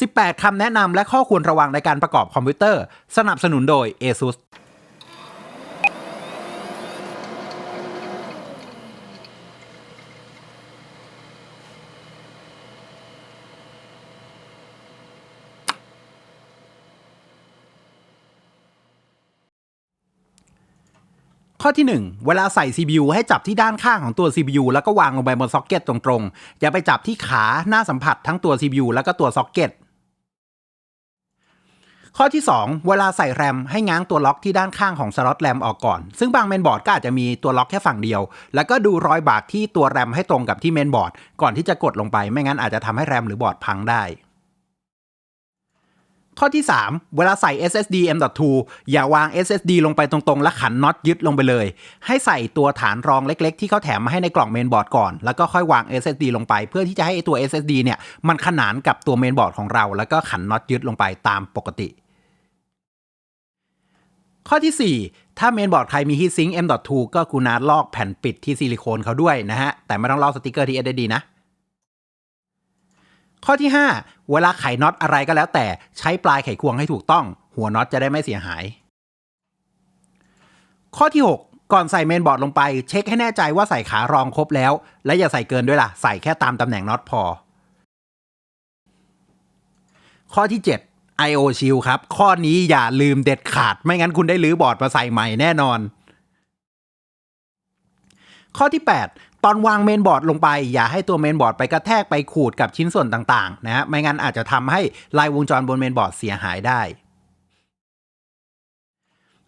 18 คำแนะนำและข้อควรระวังในการประกอบคอมพิวเตอร์ สนับสนุนโดย ASUS ข้อที่ 1 เวลาใส่ CPU ให้จับที่ด้านข้างของตัว CPU แล้วก็วางลงไปบนซ็อกเก็ตตรงๆ อย่าไปจับที่ขาหน้าสัมผัสทั้งตัว CPU แล้วก็ตัวซ็อกเก็ต ข้อที่ 2 เวลาใส่แรมให้ง้างตัวล็อกที่ด้านข้างของสล็อตแรมออกก่อน ซึ่งบางเมนบอร์ดก็อาจจะมีตัวล็อกแค่ฝั่งเดียว แล้วก็ดูรอยบากที่ตัวแรมให้ตรงกับที่เมนบอร์ด ก่อนที่จะกดลงไป ไม่งั้นอาจจะทำให้แรมหรือบอร์ดพังได้ข้อที่ 3 เวลาใส่ SSD M.2 อย่าวาง SSD ลงไปตรงๆ และขันน็อตยึดลงไปเลย ให้ใส่ตัวฐานรองเล็กๆ ที่เขาแถมมาให้ในกล่องเมนบอร์ดก่อน แล้วก็ค่อยวาง SSD ลงไป เพื่อที่จะให้ตัว SSD เนี่ย มันขนานกับตัวเมนบอร์ดของเรา แล้วก็ขันน็อตยึดลงไปตามปกติ ข้อที่ 4 ถ้าเมนบอร์ดใครมี heatsink M.2 ก็กูนาลอกแผ่นปิดที่ซิลิโคนเขาด้วยนะฮะ แต่ไม่ต้องลอกสติกเกอร์ที่ SSD นะ ข้อที่ 5 เวลาไขน็อตอะไรก็แล้วแต่ใช้ปลายไขควงให้ถูกต้อง หัวน็อตจะได้ไม่เสียหาย ข้อที่ 6 ก่อนใส่เมนบอร์ดลงไป เช็คให้แน่ใจว่าใส่ขารองครบแล้ว และอย่าใส่เกินด้วยล่ะ ใส่แค่ตามตำแหน่งน็อตพอ ข้อที่ 7 IO Shield ครับ ข้อนี้อย่าลืมเด็ดขาด ไม่งั้นคุณได้รื้อบอร์ดมาใส่ใหม่แน่นอน ข้อที่ 8 ตอนวางเมนบอร์ดลงไป อย่าให้ตัวเมนบอร์ดไปกระแทกไปขูดกับชิ้นส่วนต่างๆ นะฮะ ไม่งั้นอาจจะทำให้ลายวงจรบนเมนบอร์ดเสียหายได้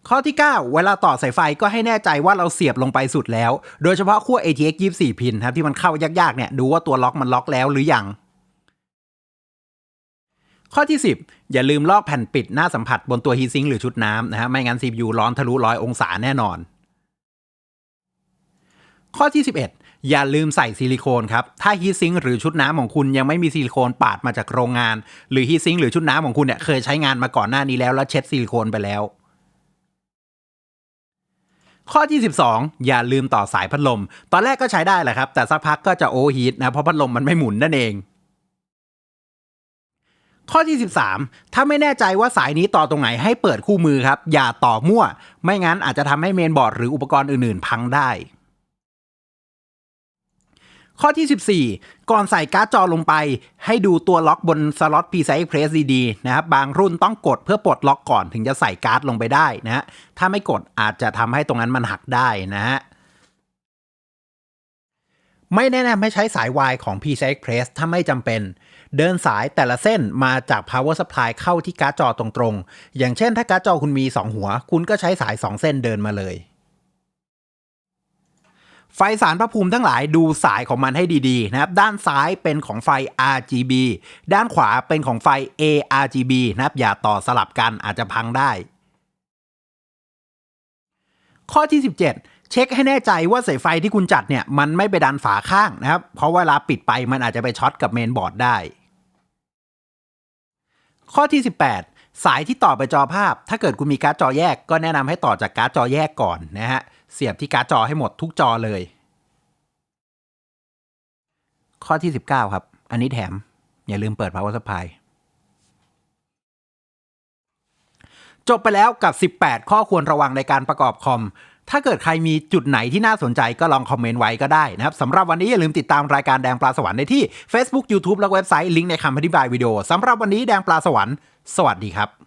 ข้อที่ 9 เวลาต่อสายไฟก็ให้แน่ใจว่าเราเสียบลงไปสุดแล้ว โดยเฉพาะขั้ว ATX 24 พินครับที่มันเข้ายากๆเนี่ยดูว่าตัวล็อกมันล็อกแล้วหรือยัง ข้อที่ 10 อย่าลืมลอกแผ่นปิดหน้าสัมผัสบนตัวฮีซิงหรือชุดน้ำนะฮะไม่งั้น CPU ร้อนทะลุร้อยองศาแน่นอน ข้อที่ 11 อย่าลืมใส่ซิลิโคนครับ ถ้าฮีทซิงหรือชุดน้ำของคุณยังไม่มีซิลิโคนปาดมาจากโรงงาน หรือฮีทซิงหรือชุดน้ำของคุณเนี่ยเคยใช้งานมาก่อนหน้านี้แล้วแล้วเช็ดซิลิโคนไปแล้วข้อที่ 12 อย่าลืมต่อสายพัดลม ตอนแรกก็ใช้ได้แหละครับ แต่สักพักก็จะโอฮีทนะ เพราะพัดลมมันไม่หมุนนั่นเอง ข้อที่ 13 ถ้าไม่แน่ใจว่าสายนี้ต่อตรงไหนให้เปิดคู่มือครับ อย่าต่อมั่ว ไม่งั้นอาจจะทำให้เมนบอร์ดหรืออุปกรณ์อื่น ๆ พังได้ ข้อที่ 14 ก่อนใส่การ์ดจอลงไป ให้ดูตัวล็อกบนสล็อต PCI Express ดีๆนะครับ บางรุ่นต้องกดเพื่อปลดล็อกก่อนถึงจะใส่การ์ดลงไปได้นะฮะ ถ้าไม่กดอาจจะทำให้ตรงนั้นมันหักได้นะฮะ ไม่แนะนำให้ใช้สายวายของ PCI Express ถ้าไม่จำเป็น เดินสายแต่ละเส้นมาจาก power supply เข้าที่การ์ดจอตรงๆ อย่างเช่นถ้าการ์ดจอคุณมี 2 หัว คุณก็ใช้สาย 2 เส้นเดินมาเลย ไฟสารพระภูมิทั้งหลายดูสายของมันให้ดีๆนะครับ ด้านซ้ายเป็นของไฟ RGB ด้านขวาเป็นของไฟ ARGB นะครับอย่าต่อสลับกันอาจจะพังได้ ข้อที่ 17 เช็คให้แน่ใจว่าสายไฟที่คุณจัดเนี่ยมันไม่ไปดันฝาข้างนะครับ เพราะเวลาปิดไปมันอาจจะไปช็อตกับเมนบอร์ดได้ ข้อที่ 18 สายที่ต่อไปจอภาพ ถ้าเกิดคุณมีการ์ดจอแยก ก็แนะนำให้ต่อจากการ์ดจอแยกก่อนนะฮะเสียบที่การ์ดจอให้หมดทุกจอเลย ข้อที่ 19 ครับ อันนี้แถม อย่าลืมเปิด power supply จบไปแล้วกับ 18 ข้อควรระวังในการประกอบคอม ถ้าเกิดใครมีจุดไหนที่น่าสนใจก็ลองคอมเมนต์ไว้ก็ได้นะครับสำหรับวันนี้อย่าลืมติดตามรายการแดงปลาสวรรค์ได้ที่ Facebook YouTube และเว็บไซต์ลิงก์ในคำอธิบายวิดีโอสำหรับวันนี้แดงปลาสวรรค์สวัสดีครับ